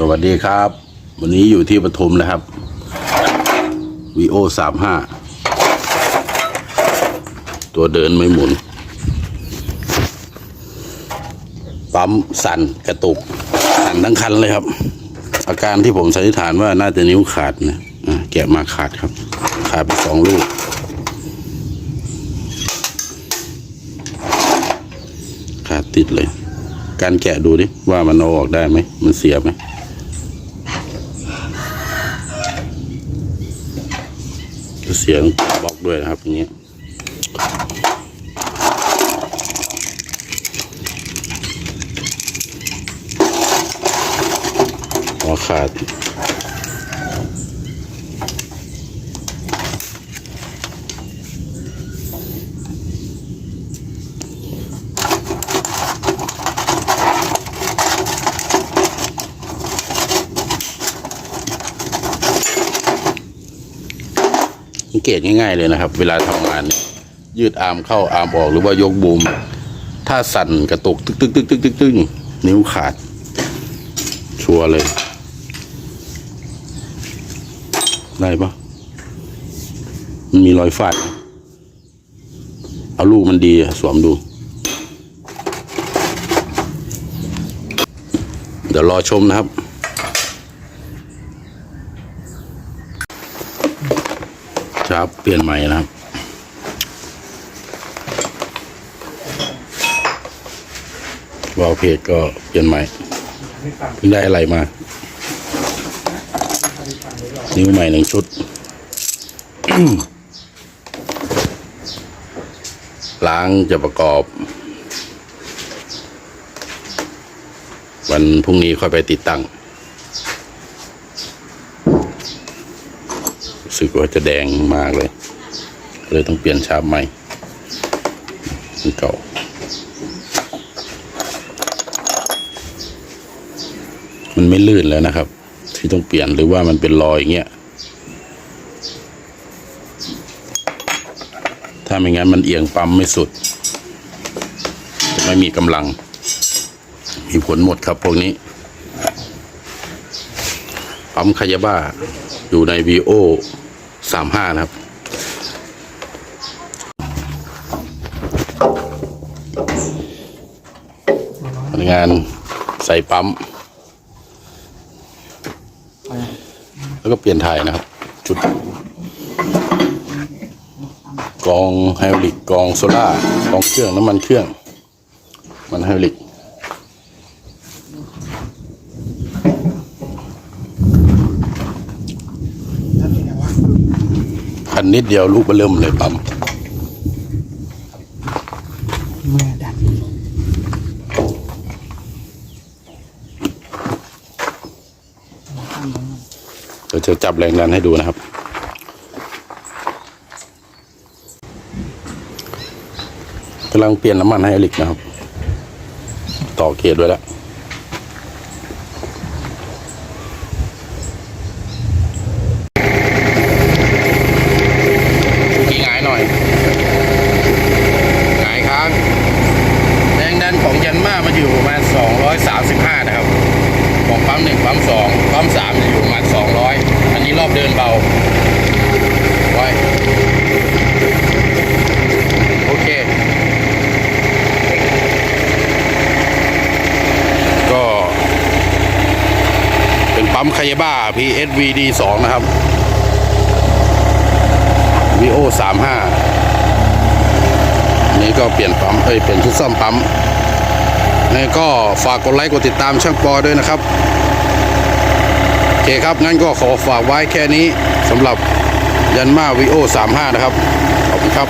สวัสดีครับ วันนี้อยู่ที่ปทุมนะครับวีโอสามห้าตัวเดินไม่หมุน ปั๊มสั่นกระตุก สั่นทั้งคันเลยครับ อาการที่ผมสันนิษฐานว่าน่าจะนิ้วขาดนะะแกะมาขาดครับ ขาดไปสองลูกขาดติดเลย การแกะดูดิว่ามันเอาออกได้ไหม มันเสียไหม เสียงบล็อกด้วยนะครับอย่างเงี้ยหัวขาด เกตง่ายๆเลยนะครับ เวลาทำงานยืดอาร์มเข้าอาร์มออกหรือว่ายกบูม ถ้าสั่นกระตุกตึกตึกตึกตึกตึกตึกนิ้วขาด ชัวร์เลย ได้ปะมันมีรอยฟาดเอาลูกมันดีสวมดู เดี๋ยวรอชมนะครับ รับเปลี่ยนใหม่นะครับวอลเพจก็เปลี่ยนใหม่เพิ่งได้อะไรมา นิ้วใหม่หนึ่งชุด ล้างจะประกอบ วันพรุ่งนี้ค่อยไปติดตั้ง รู้สึกว่าจะแดงมากเลย เลยต้องเปลี่ยนชาบใหม่มันเก่ามันไม่ลื่นแล้วนะครับ ที่ต้องเปลี่ยนหรือว่ามันเป็นรอยอย่างเงี้ยถ้าไม่งั้นมันเอียงปั๊มไม่สุด จะไม่มีกำลัง มีผลหมดครับพวกนี้ ปั๊มคายาบ้า อยู่ใน VO สามห้านะครับ พนักงานใส่ปั๊ม แล้วก็เปลี่ยนถ่ายนะครับชุด กองไฮดริกกองโซล่ากองเครื่องน้ำมันเครื่อง มันไฮดริก นนิดเดียวลูกเบอร์เริ่มเลยปั๊มเมื่อดันเดี๋ยวจะจับแรงดันให้ดูนะครับ กำลังเปลี่ยนน้ำมันให้อลิกนะครับ ต่อเกตไว้แล้ว กี่หงายหน่อยหงายค้าง แรงดันของยันมามันอยู่ประมาณ 235 นะครับ ของปั๊มหนึ่งปั๊มสองปั๊มสามจะอยู่ประมาณสองร้อยอันนี้รอบเดินเบาไว้โอเค ก็ เปั๊มคายาบ้า PSVD 2นะครับ VO 35นนี้ก็เปลี่ยนปั๊มเอ้ยเปลี่ยนชุดซ่อมปั๊มนี่ก็ฝากกดไลค์กดติดตามช่างปอด้วยนะครับโอเคครับงั้นก็ขอฝากไว้แค่นี้สำหรับยันมาวิโอ35นะครับ ขอบคุณครับ